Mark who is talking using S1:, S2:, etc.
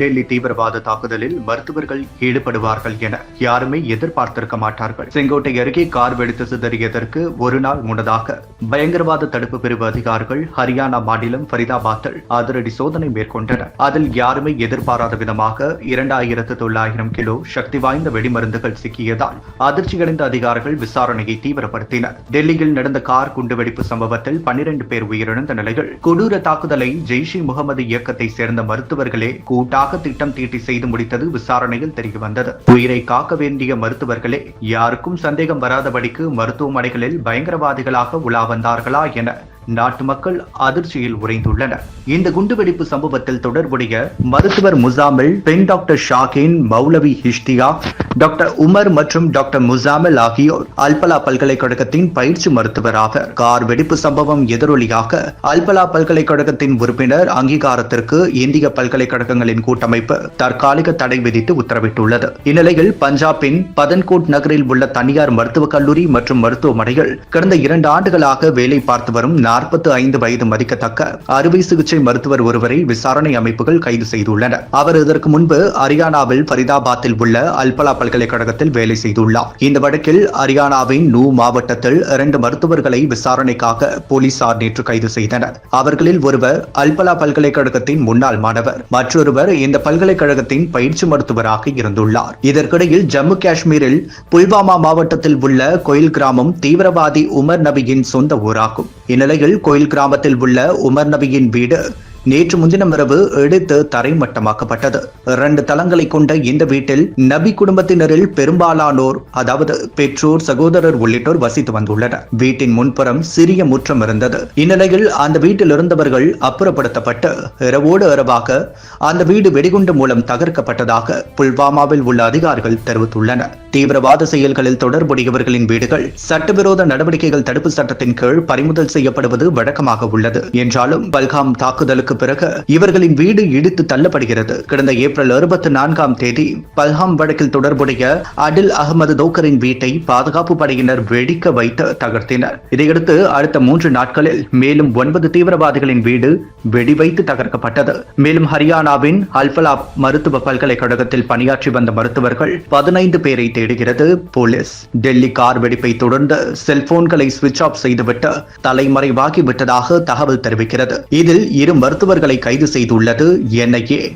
S1: டெல்லி தீவிரவாத தாக்குதலில் மருத்துவர்கள் ஈடுபடுவார்கள் என யாருமே எதிர்பார்த்திருக்க மாட்டார்கள். செங்கோட்டை அருகே கார் வெடித்து சிதறியதற்கு ஒரு நாள் முன்னதாக பயங்கரவாத தடுப்பு பிரிவு அதிகாரிகள் ஹரியானா மாநிலம் ஃபரிதாபாத்தில் அதிரடி சோதனை மேற்கொண்டனர். அதில் யாருமே எதிர்பாராத விதமாக இரண்டாயிரத்து தொள்ளாயிரம் கிலோ சக்தி வாய்ந்த வெடிமருந்துகள் சிக்கியதால் அதிர்ச்சியடைந்த அதிகாரிகள் விசாரணையை தீவிரப்படுத்தினர். டெல்லியில் நடந்த கார் குண்டுவெடிப்பு சம்பவத்தில் பன்னிரண்டு பேர் உயிரிழந்த நிலையில் கொடூர தாக்குதலை ஜெய்ஷ் இ முகமது இயக்கத்தை சேர்ந்த மருத்துவர்களே கூட்டாக திட்டம் தீட்டி செய்து முடித்தது விசாரணையில் தெரிய வந்தது. உயிரை காக்க வேண்டிய மருத்துவர்களே யாருக்கும் சந்தேகம் வராதபடிக்கு மருத்துவமனைகளில் பயங்கரவாதிகளாக உலா வந்தார்களா என நாட்டு மக்கள் அதிர்ச்சியில் உறைந்துள்ளனர். இந்த குண்டுவெடிப்பு சம்பவத்தில் தொடர்புடைய மருத்துவர் முசாமில் பெண் டாக்டர் ஷாகின் மௌலவி ஹிஷ்டியா டாக்டர் உமர் மற்றும் டாக்டர் முசாமில் ஆகியோர் அல்பலா பல்கலைக்கழகத்தின் பயிற்சி மருத்துவர் ஆவர் கார் வெடிப்பு சம்பவம் எதிரொலியாக அல்பலா பல்கலைக்கழகத்தின் உறுப்பினர் அங்கீகாரத்திற்கு இந்திய பல்கலைக்கழகங்களின் கூட்டமைப்பு தற்காலிக தடை விதித்து உத்தரவிட்டுள்ளது. இந்நிலையில் பஞ்சாபின் பதன்கோட் நகரில் உள்ள தனியார் மருத்துவக் கல்லூரி மற்றும் மருத்துவமனையில் கடந்த இரண்டு ஆண்டுகளாக வேலை பார்த்து வரும் நாற்பத்தி ஐந்து வயது மதிக்கத்தக்க அறுவை சிகிச்சை மருத்துவர் ஒருவரை விசாரணை அமைப்புகள் கைது செய்துள்ளன அவர் இதற்கு முன்பு ஹரியானாவில் ஃபரிதாபாத்தில் உள்ள அல்பலா பல்கலைக்கழகத்தில் வேலை செய்துள்ளார். இந்த வழக்கில் ஹரியானாவின் நூ மாவட்டத்தில் இரண்டு மருத்துவர்களை விசாரணைக்காக போலீசார் நேற்று கைது செய்தனர். அவர்களில் ஒருவர் அல்பலா பல்கலைக்கழகத்தின் முன்னாள் மாணவர். மற்றொருவர் இந்த பல்கலைக்கழகத்தின் பயிற்சி மருத்துவராக இருந்துள்ளார். இதற்கிடையில் ஜம்மு காஷ்மீரில் புல்வாமா மாவட்டத்தில் உள்ள கோயில் கிராமம் தீவிரவாதி உமர் நபியின் சொந்த ஊராகும். இந்நிலையில் அருகில் கோயில் கிராமத்தில் உள்ள உமர் நபியின் வீடு நேற்று முன்தினம் இரவு எடுத்து தரைமட்டமாக்கப்பட்டது. இரண்டு தளங்களை கொண்ட இந்த வீட்டில் நபி குடும்பத்தினரில் பெரும்பாலானோர் அதாவது பெற்றோர் சகோதரர் உள்ளிட்டோர் வசித்து வந்துள்ளனர். வீட்டின் முன்புறம் சிறிய முற்றம் இருந்தது. இந்நிலையில் அந்த வீட்டில் இருந்தவர்கள் அப்புறப்படுத்தப்பட்டு இரவோடு இரவாக அந்த வீடு வெடிகுண்டு மூலம் தகர்க்கப்பட்டதாக புல்வாமாவில் உள்ள அதிகாரிகள் தெரிவித்துள்ளனர். தீவிரவாத செயல்களில் தொடர்புடையவர்களின் வீடுகள் சட்டவிரோத நடவடிக்கைகள் தடுப்பு சட்டத்தின் கீழ் பறிமுதல் செய்யப்படுவது வழக்கமாக உள்ளது. என்றாலும் பல்காம் தாக்குதலுக்கு பிறகு இவர்களின் வீடு இடித்து தள்ளப்படுகிறது. கடந்த ஏப்ரல் இருபத்தி நான்காம் தேதி பல்காம் வழக்கில் தொடர்புடைய அடில் அகமது தோக்கரின் வீட்டை பாதுகாப்பு படையினர் வெடிக்க வைத்து தகர்த்தினர். இதையடுத்து அடுத்த மூன்று நாட்களில் மேலும் ஒன்பது தீவிரவாதிகளின் வீடு வெடிவைத்து தகர்க்கப்பட்டது. மேலும் ஹரியானாவின் அல்பலா மருத்துவ பல்கலைக்கழகத்தில் பணியாற்றி வந்த மருத்துவர்கள் பதினைந்து பேரை தேடுகிறது. போலீஸ் டெல்லி கார் வெடிப்பை தொடர்ந்து செல்போன்களை சுவிட்ச் ஆஃப் செய்துவிட்டு தலைமறைவாகி விட்டதாக தகவல் தெரிவிக்கிறது. இதில் இரு மருத்துவர்களை கைது செய்துள்ளது என்ஐஏ.